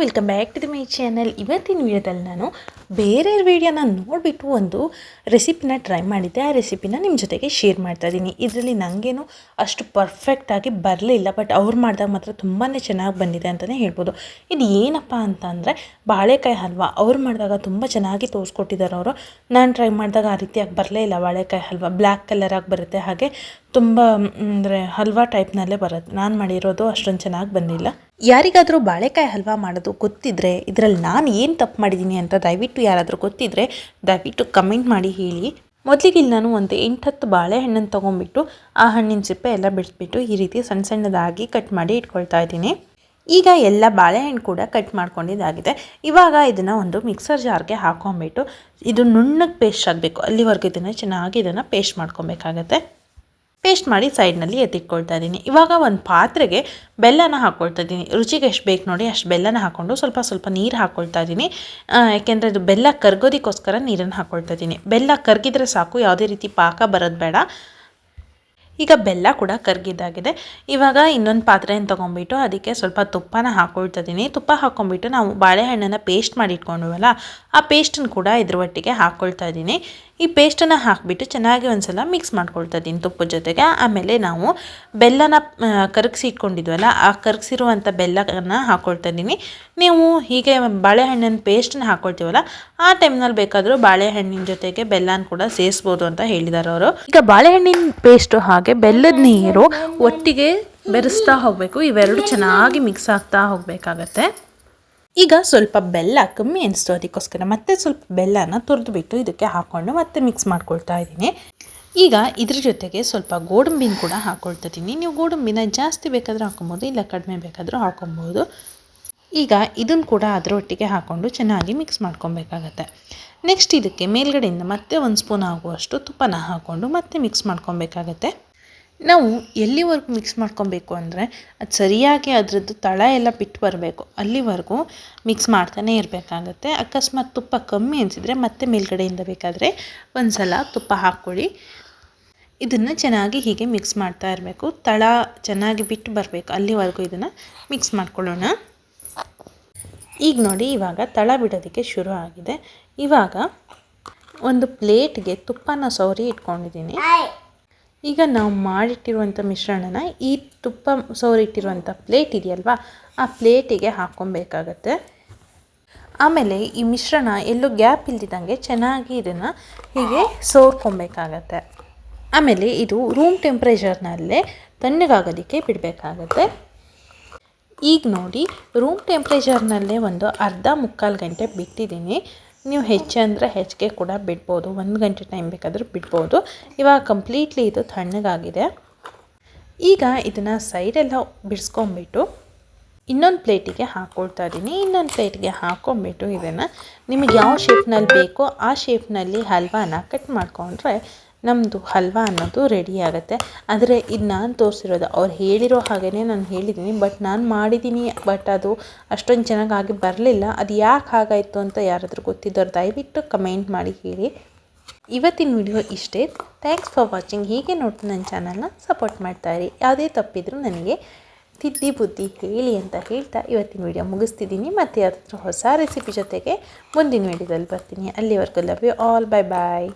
Welcome back to the my channel ಇವತ್ತಿನ ವಿಡಿಯೋದಲ್ಲಿ ನಾನು ಬೇರೆ ವಿಡಿಯೋನ ನೋಡಿಬಿಟ್ಟು ಒಂದು ರೆಸಿಪಿನ ಟ್ರೈ ಮಾಡಿದ್ದೆ. ಆ ರೆಸಿಪಿನ ನಿಮ್ಮ ಜೊತೆಗೆ ಶೇರ್ ಮಾಡ್ತಾ ಇದ್ದೀನಿ ಇದರಲ್ಲಿ ನನಗೇನು ಅಷ್ಟು ಪರ್ಫೆಕ್ಟಾಗಿ ಬರಲಿಲ್ಲ ಬಟ್ ಅವ್ರು ಮಾಡಿದಾಗ ಮಾತ್ರ ತುಂಬಾ ಚೆನ್ನಾಗಿ ಬಂದಿದೆ ಅಂತಲೇ ಹೇಳ್ಬೋದು. ಇದು ಏನಪ್ಪ ಅಂತ ಅಂದರೆ ಬಾಳೆಕಾಯಿ ಹಲ್ವಾ. ಅವ್ರು ಮಾಡಿದಾಗ ತುಂಬ ಚೆನ್ನಾಗಿ ತೋರಿಸ್ಕೊಟ್ಟಿದ್ದಾರೆ ಅವರು. ನಾನು ಟ್ರೈ ಮಾಡಿದಾಗ ಆ ರೀತಿಯಾಗಿ ಬರಲೇ ಇಲ್ಲ ಬಾಳೆಕಾಯಿ ಹಲ್ವಾ. ಬ್ಲ್ಯಾಕ್ ಕಲರಾಗಿ ಬರುತ್ತೆ. ಹಾಗೆ ತುಂಬ ಅಂದರೆ ಹಲ್ವಾ ಟೈಪ್ನಲ್ಲೇ ಬರುತ್ತೆ. ನಾನು ಮಾಡಿರೋದು ಅಷ್ಟೊಂದು ಚೆನ್ನಾಗಿ ಬಂದಿಲ್ಲ. ಯಾರಿಗಾದರೂ ಬಾಳೆಕಾಯಿ ಹಲ್ವಾ ಮಾಡೋದು ಗೊತ್ತಿದ್ದರೆ ಇದರಲ್ಲಿ ನಾನು ಏನು ತಪ್ಪು ಮಾಡಿದ್ದೀನಿ ಅಂತ ದಯವಿಟ್ಟು ಯಾರಾದರೂ ಗೊತ್ತಿದ್ದರೆ ದಯವಿಟ್ಟು ಕಮೆಂಟ್ ಮಾಡಿ ಹೇಳಿ. ಮೊದಲಿಗೆ ಇಲ್ಲಿ ನಾನು ಒಂದು ಎಂಟು ಹತ್ತು ಬಾಳೆಹಣ್ಣನ್ನು ತೊಗೊಂಡ್ಬಿಟ್ಟು ಆ ಹಣ್ಣಿನ ಸಿಪ್ಪೆ ಎಲ್ಲ ಬಿಡಿಸ್ಬಿಟ್ಟು ಈ ರೀತಿ ಸಣ್ಣ ಸಣ್ಣದಾಗಿ ಕಟ್ ಮಾಡಿ ಇಟ್ಕೊಳ್ತಾ ಇದ್ದೀನಿ. ಈಗ ಎಲ್ಲ ಬಾಳೆಹಣ್ಣು ಕೂಡ ಕಟ್ ಮಾಡ್ಕೊಂಡಿದ್ದಾಗಿದೆ. ಇವಾಗ ಇದನ್ನು ಒಂದು ಮಿಕ್ಸರ್ ಜಾರ್ಗೆ ಹಾಕೊಂಬಿಟ್ಟು ಇದು ನುಣ್ಣಗೆ ಪೇಸ್ಟ್ ಆಗಬೇಕು. ಅಲ್ಲಿವರೆಗೂ ಇದನ್ನು ಚೆನ್ನಾಗಿ ಇದನ್ನು ಪೇಸ್ಟ್ ಮಾಡ್ಕೊಬೇಕಾಗತ್ತೆ. ಪೇಸ್ಟ್ ಮಾಡಿ ಸೈಡ್ನಲ್ಲಿ ಎತ್ತಿಟ್ಕೊಳ್ತಾ ಇದ್ದೀನಿ. ಇವಾಗ ಒಂದು ಪಾತ್ರೆಗೆ ಬೆಲ್ಲನ ಹಾಕ್ಕೊಳ್ತಾ ಇದ್ದೀನಿ. ರುಚಿಗೆ ಎಷ್ಟು ಬೇಕು ನೋಡಿ ಅಷ್ಟು ಬೆಲ್ಲನ ಹಾಕ್ಕೊಂಡು ಸ್ವಲ್ಪ ಸ್ವಲ್ಪ ನೀರು ಹಾಕ್ಕೊಳ್ತಾ ಇದ್ದೀನಿ. ಯಾಕೆಂದರೆ ಅದು ಬೆಲ್ಲ ಕರ್ಗೋದಕ್ಕೋಸ್ಕರ ನೀರನ್ನು ಹಾಕ್ಕೊಳ್ತಾ ಇದ್ದೀನಿ. ಬೆಲ್ಲ ಕರ್ಗಿದ್ರೆ ಸಾಕು, ಯಾವುದೇ ರೀತಿ ಪಾಕ ಬರೋದು ಬೇಡ. ಈಗ ಬೆಲ್ಲ ಕೂಡ ಕರ್ಗಿದ್ದಾಗಿದೆ. ಇವಾಗ ಇನ್ನೊಂದು ಪಾತ್ರೆಯನ್ನು ತೊಗೊಂಬಿಟ್ಟು ಅದಕ್ಕೆ ಸ್ವಲ್ಪ ತುಪ್ಪನ ಹಾಕ್ಕೊಳ್ತಾ ಇದ್ದೀನಿ. ತುಪ್ಪ ಹಾಕ್ಕೊಂಬಿಟ್ಟು ನಾವು ಬಾಳೆಹಣ್ಣನ್ನು ಪೇಸ್ಟ್ ಮಾಡಿ ಇಟ್ಕೊಂಡ್ವಲ್ಲ, ಆ ಪೇಸ್ಟನ್ನು ಕೂಡ ಇದ್ರ ಒಟ್ಟಿಗೆ ಹಾಕ್ಕೊಳ್ತಾ ಇದ್ದೀನಿ. ಈ ಪೇಸ್ಟನ್ನು ಹಾಕಿಬಿಟ್ಟು ಚೆನ್ನಾಗಿ ಒಂದ್ಸಲ ಮಿಕ್ಸ್ ಮಾಡ್ಕೊಳ್ತಾ ಇದ್ದೀನಿ ತುಪ್ಪದ ಜೊತೆಗೆ. ಆಮೇಲೆ ನಾವು ಬೆಲ್ಲನ ಕರಗಿಸಿ ಇಟ್ಕೊಂಡಿದ್ವಲ್ಲ ಆ ಕರಗಿಸಿರುವಂಥ ಬೆಲ್ಲನ ಹಾಕ್ಕೊಳ್ತಾ ಇದ್ದೀನಿ ನೀವು ಹೀಗೆ ಬಾಳೆಹಣ್ಣಿನ ಪೇಸ್ಟನ್ನು ಹಾಕ್ಕೊಳ್ತೀವಲ್ಲ ಆ ಟೈಮ್ನಲ್ಲಿ ಬೇಕಾದರೂ ಬಾಳೆಹಣ್ಣಿನ ಜೊತೆಗೆ ಬೆಲ್ಲನ ಕೂಡ ಸೇರಿಸ್ಬೋದು ಅಂತ ಹೇಳಿದ್ದಾರೆ ಅವರು. ಈಗ ಬಾಳೆಹಣ್ಣಿನ ಪೇಸ್ಟು ಹಾಗೆ ಬೆಲ್ಲದ ನೀರು ಒಟ್ಟಿಗೆ ಬೆರೆಸ್ತಾ ಹೋಗಬೇಕು. ಇವೆರಡು ಚೆನ್ನಾಗಿ ಮಿಕ್ಸ್ ಆಗ್ತಾ ಹೋಗಬೇಕಾಗತ್ತೆ. ಈಗ ಸ್ವಲ್ಪ ಬೆಲ್ಲ ಕಮ್ಮಿ ಅನಿಸ್ತು ಅದಕ್ಕೋಸ್ಕರ ಮತ್ತೆ ಸ್ವಲ್ಪ ಬೆಲ್ಲನ ತುರಿದ್ಬಿಟ್ಟು ಇದಕ್ಕೆ ಹಾಕ್ಕೊಂಡು ಮತ್ತೆ ಮಿಕ್ಸ್ ಮಾಡ್ಕೊಳ್ತಾ ಇದ್ದೀನಿ. ಈಗ ಇದ್ರ ಜೊತೆಗೆ ಸ್ವಲ್ಪ ಗೋಡಂಬಿನ ಕೂಡ ಹಾಕ್ಕೊಳ್ತಾ ಇದ್ದೀನಿ. ನೀವು ಗೋಡಂಬಿನ ಜಾಸ್ತಿ ಬೇಕಾದರೂ ಹಾಕೊಬೋದು, ಇಲ್ಲ ಕಡಿಮೆ ಬೇಕಾದರೂ ಹಾಕೊಬೋದು. ಈಗ ಇದನ್ನು ಕೂಡ ಅದರೊಟ್ಟಿಗೆ ಹಾಕ್ಕೊಂಡು ಚೆನ್ನಾಗಿ ಮಿಕ್ಸ್ ಮಾಡ್ಕೊಬೇಕಾಗತ್ತೆ. ನೆಕ್ಸ್ಟ್ ಇದಕ್ಕೆ ಮೇಲ್ಗಡೆಯಿಂದ ಮತ್ತೆ ಒಂದು ಸ್ಪೂನ್ ಆಗುವಷ್ಟು ತುಪ್ಪನ ಹಾಕ್ಕೊಂಡು ಮತ್ತೆ ಮಿಕ್ಸ್ ಮಾಡ್ಕೊಬೇಕಾಗತ್ತೆ. ನಾವು ಎಲ್ಲಿವರೆಗೂ ಮಿಕ್ಸ್ ಮಾಡ್ಕೊಬೇಕು ಅಂದರೆ ಅದು ಸರಿಯಾಗಿ ಅದರದ್ದು ತಳ ಎಲ್ಲ ಬಿಟ್ಟು ಬರಬೇಕು. ಅಲ್ಲಿವರೆಗೂ ಮಿಕ್ಸ್ ಮಾಡ್ತಾನೆ ಇರಬೇಕಾಗತ್ತೆ. ಅಕಸ್ಮಾತ್ ತುಪ್ಪ ಕಮ್ಮಿ ಅನಿಸಿದರೆ ಮತ್ತೆ ಮೇಲ್ಗಡೆಯಿಂದ ಬೇಕಾದರೆ ಒಂದು ಸಲ ತುಪ್ಪ ಹಾಕ್ಕೊಳ್ಳಿ. ಇದನ್ನು ಚೆನ್ನಾಗಿ ಹೀಗೆ ಮಿಕ್ಸ್ ಮಾಡ್ತಾ ಇರಬೇಕು. ತಳ ಚೆನ್ನಾಗಿ ಬಿಟ್ಟು ಬರಬೇಕು. ಅಲ್ಲಿವರೆಗೂ ಇದನ್ನು ಮಿಕ್ಸ್ ಮಾಡ್ಕೊಳ್ಳೋಣ. ಈಗ ನೋಡಿ ಇವಾಗ ತಳ ಬಿಡೋದಕ್ಕೆ ಶುರು ಆಗಿದೆ. ಇವಾಗ ಒಂದು ಪ್ಲೇಟ್ಗೆ ತುಪ್ಪನ ಸೌರಿ ಇಟ್ಕೊಂಡಿದ್ದೀನಿ. ಈಗ ನಾವು ಮಾಡಿಟ್ಟಿರುವಂಥ ಮಿಶ್ರಣನ ಈ ತುಪ್ಪ ಸೋರಿಟ್ಟಿರುವಂಥ ಪ್ಲೇಟ್ ಇದೆಯಲ್ವಾ, ಆ ಪ್ಲೇಟಿಗೆ ಹಾಕ್ಕೊಬೇಕಾಗತ್ತೆ. ಆಮೇಲೆ ಈ ಮಿಶ್ರಣ ಎಲ್ಲೂ ಗ್ಯಾಪ್ ಇಲ್ದಿದ್ದಂಗೆ ಚೆನ್ನಾಗಿ ಇದನ್ನು ಹೀಗೆ ಸೋರ್ಕೊಬೇಕಾಗತ್ತೆ. ಆಮೇಲೆ ಇದು ರೂಮ್ ಟೆಂಪ್ರೇಚರ್ನಲ್ಲೇ ತಣ್ಣಗಾಗೋದಕ್ಕೆ ಬಿಡಬೇಕಾಗತ್ತೆ. ಈಗ ನೋಡಿ ರೂಮ್ ಟೆಂಪ್ರೇಚರ್ನಲ್ಲೇ ಒಂದು ಅರ್ಧ ಮುಕ್ಕಾಲು ಗಂಟೆ ಬಿಟ್ಟಿದ್ದೀನಿ. ನೀವು ಹೆಚ್ಚೆ ಅಂದರೆ ಹೆಚ್ಚಿಗೆ ಕೂಡ ಬಿಡ್ಬೋದು. ಒಂದು ಗಂಟೆ ಟೈಮ್ ಬೇಕಾದರೂ ಬಿಡ್ಬೋದು. ಇವಾಗ ಕಂಪ್ಲೀಟ್ಲಿ ಇದು ತಣ್ಣಗಾಗಿದೆ. ಈಗ ಇದನ್ನು ಸೈಡೆಲ್ಲ ಬಿಡಿಸ್ಕೊಂಬಿಟ್ಟು ಇನ್ನೊಂದು ಪ್ಲೇಟಿಗೆ ಹಾಕ್ಕೊಳ್ತಾ ಇದ್ದೀನಿ. ಇನ್ನೊಂದು ಪ್ಲೇಟಿಗೆ ಹಾಕ್ಕೊಂಬಿಟ್ಟು ಇದನ್ನು ನಿಮಗೆ ಯಾವ ಶೇಪ್ನಲ್ಲಿ ಬೇಕೋ ಆ ಶೇಪ್ನಲ್ಲಿ ಹಲ್ವಾನ ಕಟ್ ಮಾಡಿಕೊಂಡ್ರೆ ನಮ್ಮದು ಹಲ್ವಾ ಅನ್ನೋದು ರೆಡಿ ಆಗುತ್ತೆ. ಆದರೆ ಇದು ನಾನು ತೋರಿಸಿರೋದು, ಅವ್ರು ಹೇಳಿರೋ ಹಾಗೆಯೇ ನಾನು ಹೇಳಿದ್ದೀನಿ ಬಟ್ ನಾನು ಮಾಡಿದ್ದೀನಿ ಬಟ್ ಅದು ಅಷ್ಟೊಂದು ಚೆನ್ನಾಗಿ ಬರಲಿಲ್ಲ. ಅದು ಯಾಕೆ ಹಾಗಾಯಿತು ಅಂತ ಯಾರಾದರೂ ಗೊತ್ತಿದ್ದವ್ರು ದಯವಿಟ್ಟು ಕಮೆಂಟ್ ಮಾಡಿ ಹೇಳಿ. ಇವತ್ತಿನ ವಿಡಿಯೋ ಇಷ್ಟೇ. ಥ್ಯಾಂಕ್ಸ್ ಫಾರ್ ವಾಚಿಂಗ್ ಹೀಗೆ ನೋಡ್ತು ನನ್ನ ಚಾನಲ್ನ ಸಪೋರ್ಟ್ ಮಾಡ್ತಾಯಿರಿ ಯಾವುದೇ ತಪ್ಪಿದ್ರೂ ನನಗೆ ತಿದ್ದಿ ಬುದ್ಧಿ ಹೇಳಿ ಅಂತ ಹೇಳ್ತಾ ಇವತ್ತಿನ ವಿಡಿಯೋ ಮುಗಿಸ್ತಿದ್ದೀನಿ ಮತ್ತು ಯಾವುದಾದ್ರೂ ಹೊಸ ರೆಸಿಪಿ ಜೊತೆಗೆ ಮುಂದಿನ ವಿಡಿಯೋದಲ್ಲಿ ಬರ್ತೀನಿ. ಅಲ್ಲಿವರೆಗೂ love you all bye bye